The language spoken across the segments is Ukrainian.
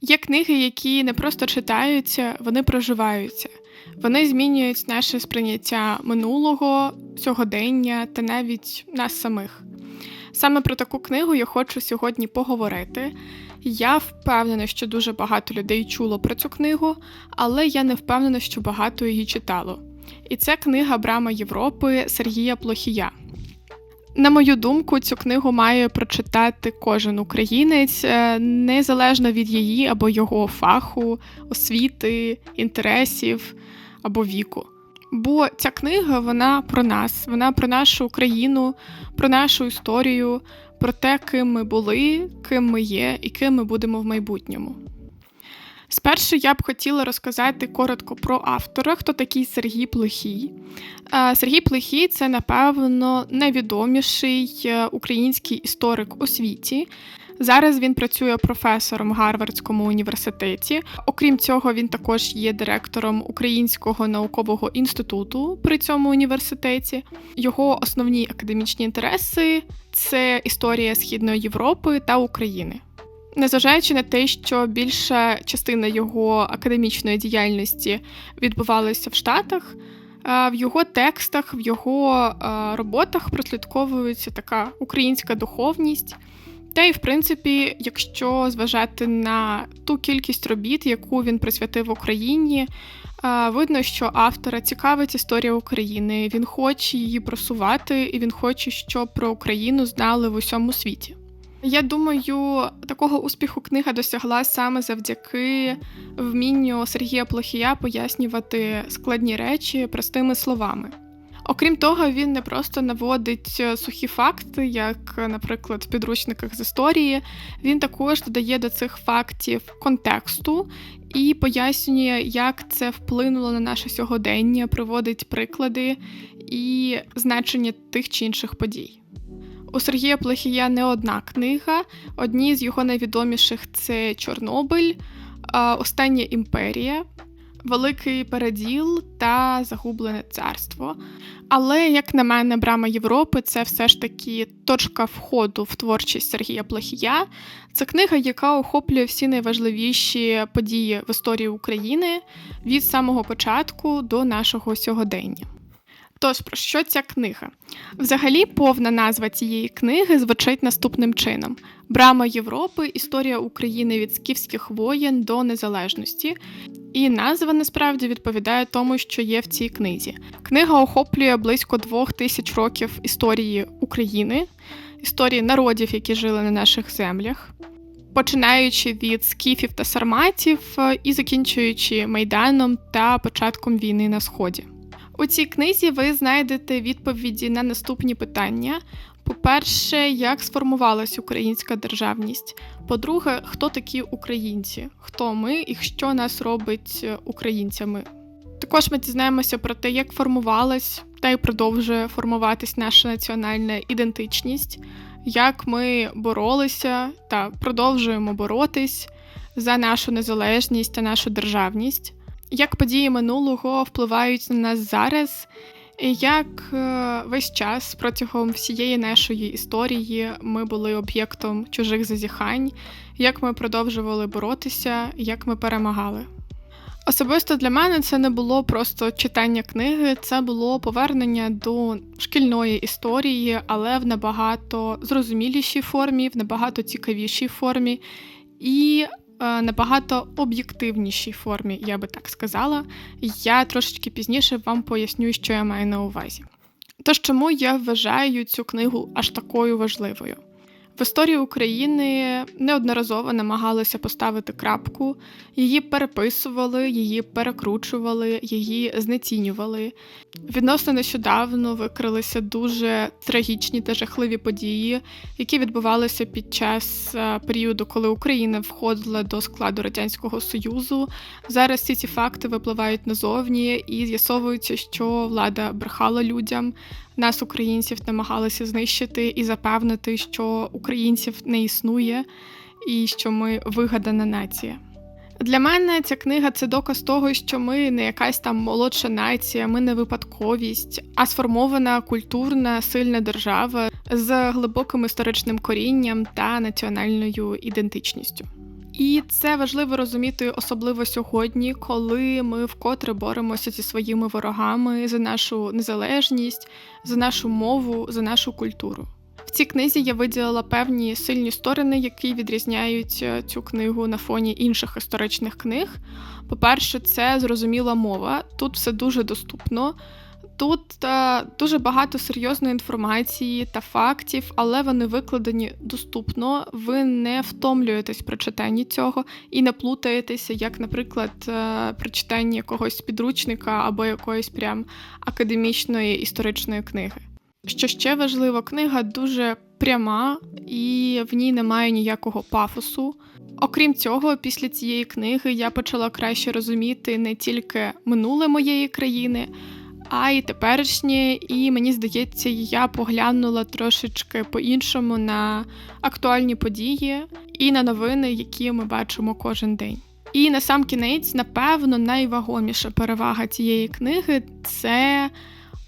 Є книги, які не просто читаються, вони проживаються. Вони змінюють наше сприйняття минулого, сьогодення та навіть нас самих. Саме про таку книгу я хочу сьогодні поговорити. Я впевнена, що дуже багато людей чуло про цю книгу, але я не впевнена, що багато її читало. І це книга Брама Європи Сергія Плохія. На мою думку, цю книгу має прочитати кожен українець е, незалежно від її або його фаху, освіти, інтересів або віку. Бо ця книга вона про нас, вона про нашу країну, про нашу історію, про те, ким ми були, ким ми є і ким ми будемо в майбутньому. Спершу я б хотіла розказати коротко про автора, хто такий Сергій Плохій. Е, Сергій Плохій це, напевно, найвідоміший е, український історик у світі. Зараз він працює професором в Гарвардському університеті. Окрім цього, він також є директором Українського наукового інституту при цьому університеті. Його основні академічні інтереси це історія Східної Європи та України. Незважаючи на те, що більша частина його академічної діяльності відбувалася в Штатах, в його текстах, в його роботах прослідковується така українська духовність. Та й, в принципі, якщо зважати на ту кількість робіт, яку він присвятив Україні, видно, що автора цікавить історія України. Він хоче її просувати, і він хоче, щоб про Україну знали в усьому світі. Я думаю, такого успіху книга досягла саме завдяки вмінню Сергія Плохія пояснювати складні речі простими словами. Окрім того, він не просто наводить сухі факти, як, наприклад, в підручниках з історії. Він також додає до цих фактів контексту і пояснює, як це вплинуло на наше сьогодення, приводить приклади і значення тих чи інших подій. У Сергія Плохія не одна книга. Одні з його найвідоміших це Чорнобиль, Остання імперія, Великий Переділ та Загублене царство. Але, як на мене, Брама Європи це все ж таки точка входу в творчість Сергія Плохія. Це книга, яка охоплює всі найважливіші події в історії України від самого початку до нашого сьогодення. Тож, про що ця книга? Взагалі, повна назва цієї книги звучить наступним чином: Брама Європи, історія України від скіфських воєн до незалежності. І назва насправді відповідає тому, що є в цій книзі. Книга охоплює близько двох тисяч років історії України, історії народів, які жили на наших землях. Починаючи від скіфів та сарматів і закінчуючи майданом та початком війни на сході. У цій книзі ви знайдете відповіді на наступні питання. По-перше, як сформувалась українська державність? По-друге, хто такі українці? Хто ми і що нас робить українцями? Також ми дізнаємося про те, як формувалась та й продовжує формуватись наша національна ідентичність, як ми боролися та продовжуємо боротись за нашу незалежність та нашу державність як події минулого впливають на нас зараз, і як е, весь час протягом всієї нашої історії ми були об'єктом чужих зазіхань, як ми продовжували боротися, як ми перемагали. Особисто для мене це не було просто читання книги, це було повернення до шкільної історії, але в набагато зрозумілішій формі, в набагато цікавішій формі. І набагато об'єктивнішій формі, я би так сказала. Я трошечки пізніше вам поясню, що я маю на увазі. Тож, чому я вважаю цю книгу аж такою важливою? В історії України неодноразово намагалися поставити крапку, її переписували, її перекручували, її знецінювали. Відносно нещодавно викрилися дуже трагічні та жахливі події, які відбувалися під час е, періоду, коли Україна входила до складу радянського союзу. Зараз всі ці факти випливають назовні і з'ясовується, що влада брехала людям нас, українців, намагалися знищити і запевнити, що українців не існує і що ми вигадана нація. Для мене ця книга це доказ того, що ми не якась там молодша нація, ми не випадковість, а сформована культурна сильна держава з глибоким історичним корінням та національною ідентичністю. І це важливо розуміти, особливо сьогодні, коли ми вкотре боремося зі своїми ворогами за нашу незалежність, за нашу мову, за нашу культуру. В цій книзі я виділила певні сильні сторони, які відрізняють е, цю книгу на фоні інших історичних книг. По-перше, це зрозуміла мова. Тут все дуже доступно. Тут е, дуже багато серйозної інформації та фактів, але вони викладені доступно. Ви не втомлюєтесь при читанні цього і не плутаєтеся, як, наприклад, е, при читанні якогось підручника або якоїсь прям академічної історичної книги. Що ще важливо, книга дуже пряма і в ній немає ніякого пафосу. Окрім цього, після цієї книги я почала краще розуміти не тільки минуле моєї країни, а й теперішнє. І мені здається, я поглянула трошечки по-іншому на актуальні події і на новини, які ми бачимо кожен день. І на сам кінець, напевно, найвагоміша перевага цієї книги це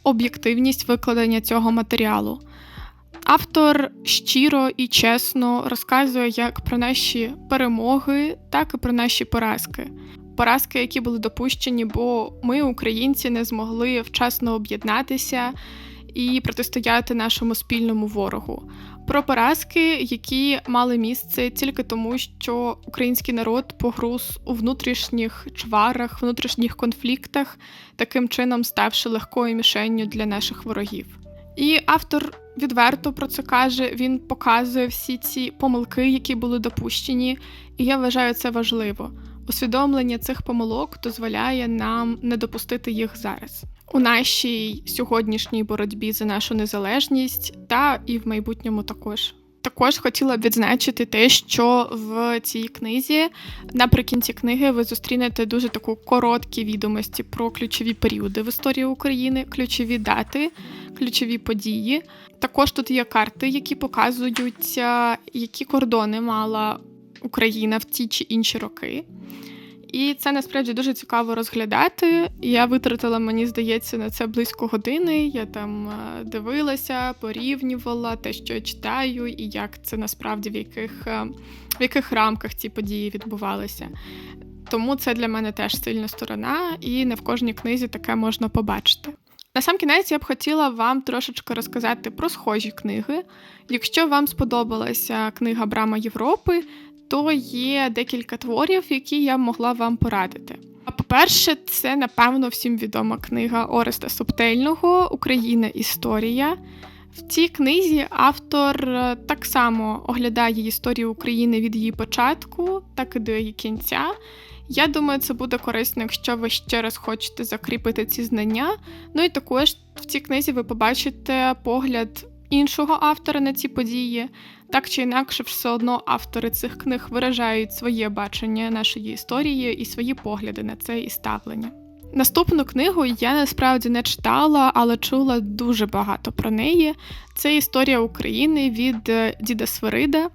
об'єктивність викладення цього матеріалу. Автор щиро і чесно розказує як про наші перемоги, так і про наші поразки. Поразки, які були допущені, бо ми, українці, не змогли вчасно об'єднатися і протистояти нашому спільному ворогу. Про поразки, які мали місце тільки тому, що український народ погруз у внутрішніх чварах, внутрішніх конфліктах, таким чином ставши легкою мішенню для наших ворогів. І автор відверто про це каже. Він показує всі ці помилки, які були допущені, і я вважаю це важливо. Усвідомлення цих помилок дозволяє нам не допустити їх зараз у нашій сьогоднішній боротьбі за нашу незалежність, та і в майбутньому також. Також хотіла б відзначити те, що в цій книзі наприкінці книги ви зустрінете дуже таку короткі відомості про ключові періоди в історії України, ключові дати, ключові події. Також тут є карти, які показують, які кордони мала Україна в ті чи інші роки. І це насправді дуже цікаво розглядати. Я витратила, мені здається, на це близько години. Я там е, дивилася, порівнювала те, що я читаю, і як це насправді в яких, е, в яких рамках ці події відбувалися. Тому це для мене теж сильна сторона, і не в кожній книзі таке можна побачити. На сам кінець я б хотіла вам трошечки розказати про схожі книги. Якщо вам сподобалася книга Брама Європи, то є декілька творів, які я могла вам порадити. А по-перше, це, напевно, всім відома книга Ореста Субтельного Україна Історія. В цій книзі автор е, так само оглядає історію України від її початку, так і до її кінця. Я думаю, це буде корисно, якщо ви ще раз хочете закріпити ці знання. Ну і також в цій книзі ви побачите погляд іншого автора на ці події. Так чи інакше, все одно автори цих книг виражають своє бачення нашої історії і свої погляди на це і ставлення. Наступну книгу я насправді не читала, але чула дуже багато про неї. Це історія України від е, Діда Свирида.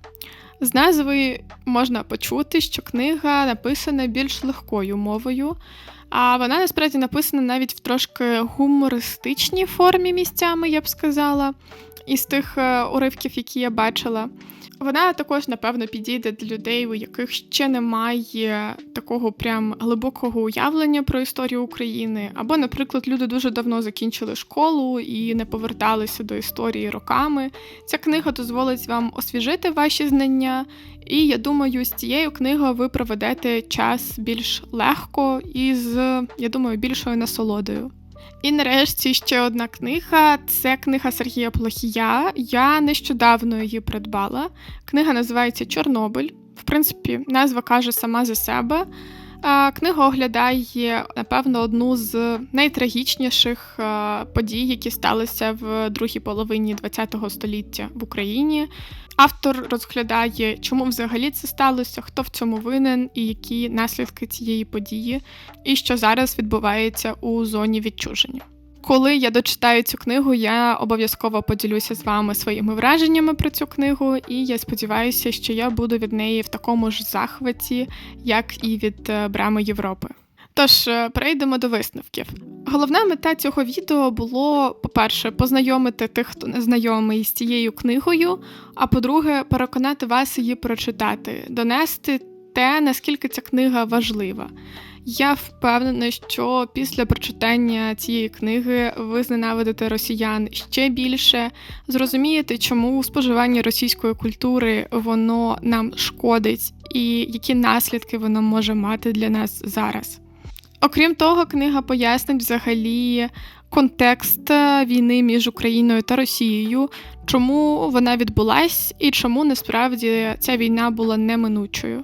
З назви можна почути, що книга написана більш легкою мовою, а вона насправді написана навіть в трошки гумористичній формі місцями, я б сказала із тих е, уривків, які я бачила. Вона також, напевно, підійде для людей, у яких ще немає такого прям глибокого уявлення про історію України. Або, наприклад, люди дуже давно закінчили школу і не поверталися до історії роками. Ця книга дозволить вам освіжити ваші знання, і я думаю, з цією книгою ви проведете час більш легко і з, я думаю, більшою насолодою. І нарешті ще одна книга це книга Сергія Плохія. Я нещодавно її придбала. Книга називається Чорнобиль. В принципі, назва каже сама за себе. Книга оглядає, напевно, одну з найтрагічніших подій, які сталися в другій половині ХХ століття в Україні. Автор розглядає, чому взагалі це сталося, хто в цьому винен і які наслідки цієї події, і що зараз відбувається у зоні відчуження. Коли я дочитаю цю книгу, я обов'язково поділюся з вами своїми враженнями про цю книгу, і я сподіваюся, що я буду від неї в такому ж захваті, як і від е, брами Європи. Тож е, перейдемо до висновків. Головна мета цього відео було, по-перше, познайомити тих, хто не знайомий з цією книгою, а по-друге, переконати вас її прочитати, донести те, наскільки ця книга важлива. Я впевнена, що після прочитання цієї книги ви зненавидите росіян ще більше, зрозумієте, чому споживання російської культури воно нам шкодить, і які наслідки воно може мати для нас зараз. Окрім того, книга пояснить взагалі контекст війни між Україною та Росією, чому вона відбулась і чому насправді ця війна була неминучою.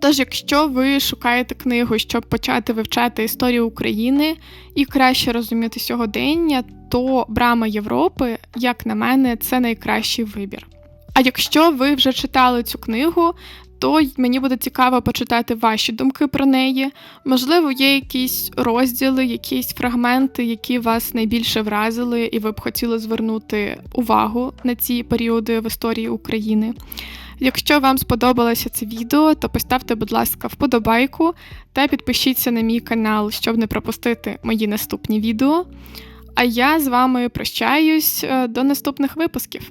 Тож, якщо ви шукаєте книгу, щоб почати вивчати історію України і краще розуміти сьогодення, то Брама Європи, як на мене, це найкращий вибір. А якщо ви вже читали цю книгу, то мені буде цікаво почитати ваші думки про неї. Можливо, є якісь розділи, якісь фрагменти, які вас найбільше вразили, і ви б хотіли звернути увагу на ці періоди в історії України. Якщо вам сподобалося це відео, то поставте, будь ласка, вподобайку та підпишіться на мій канал, щоб не пропустити мої наступні відео. А я з вами прощаюсь до наступних випусків.